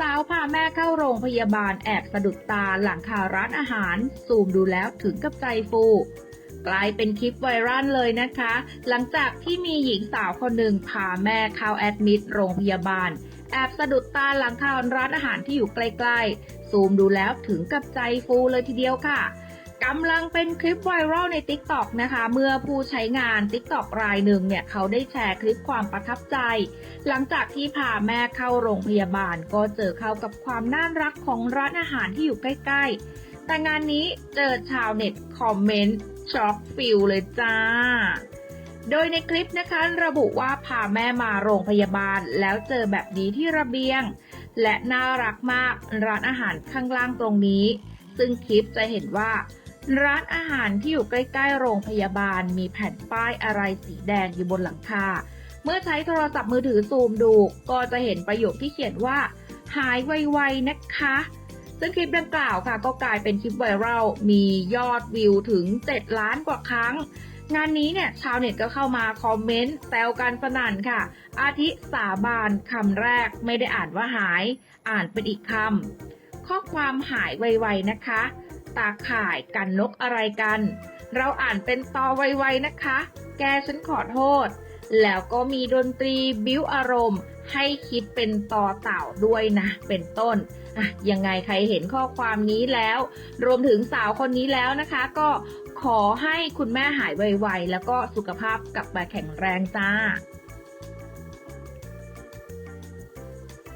สาวพาแม่เข้าโรงพยาบาลแอบสะดุดตาหลังคาร้านอาหาร ซูมดูแล้วถึงกับใจฟูกลายเป็นคลิปไวรัลเลยนะคะ หลังจากที่มีหญิงสาวคนหนึ่งพาแม่เข้าแอดมิดโรงพยาบาล แอบสะดุดตาหลังคาร้านอาหารที่อยู่ใกล้ๆ ซูมดูแล้วถึงกับใจฟูเลยทีเดียวค่ะ กำลังเป็นคลิปไวรัลใน t ิ k t o k นะคะ เมื่อผู้ใช้งาน t ิ k t o k รายหนึ่งเนี่ย เขาได้แชร์คลิปความประทับใจ หลังจากที่พาแม่เข้าโรงพยาบาล ก็เจอเข้ากับความน่ารักของร้านอาหารที่อยู่ใกล้ ๆ แต่งานนี้เจอชาวเน็ตคอมเมนต์ช็อกฟิลเลยจ้า โดยในคลิปนะคะระบุว่าพาแม่มาโรงพยาบาล แล้วเจอแบบนี้ที่ระเบียง และน่ารักมากร้านอาหารข้างล่างตรงนี้ ซึ่งคลิปจะเห็นว่า ร้านอาหารที่อยู่ใกล้ๆ โรงพยาบาล มีแผ่นป้ายอะไรสีแดงอยู่บนหลังคา เมื่อใช้โทรศัพท์มือถือซูมดู ก็จะเห็นประโยคที่เขียนว่า หายไวๆนะคะ ซึ่งคลิปดังกล่าวค่ะ ก็กลายเป็นคลิปไวรัล มียอดวิวถึง 7 ล้านกว่าครั้ง งานนี้เนี่ยชาวเน็ตก็เข้ามาคอมเมนต์แซวกันสนั่นค่ะ อาทิสาบานคำแรกไม่ได้อ่านว่าหาย อ่านเป็นอีกคำข้อความหายไวๆนะคะ ตาข่ายกันนกอะไรกัน เราอ่านเป็นตอไวๆนะคะ แกฉันขอโทษ แล้วก็มีดนตรีบิ้วอารมณ์ ให้คิดเป็นต่อเต่าด้วยนะ เป็นต้นอะยังไงใครเห็นข้อความนี้แล้ว รวมถึงสาวคนนี้แล้วนะคะ ก็ขอให้คุณแม่หายไวๆแล้วก็สุขภาพกลับมาแข็งแรงจ้า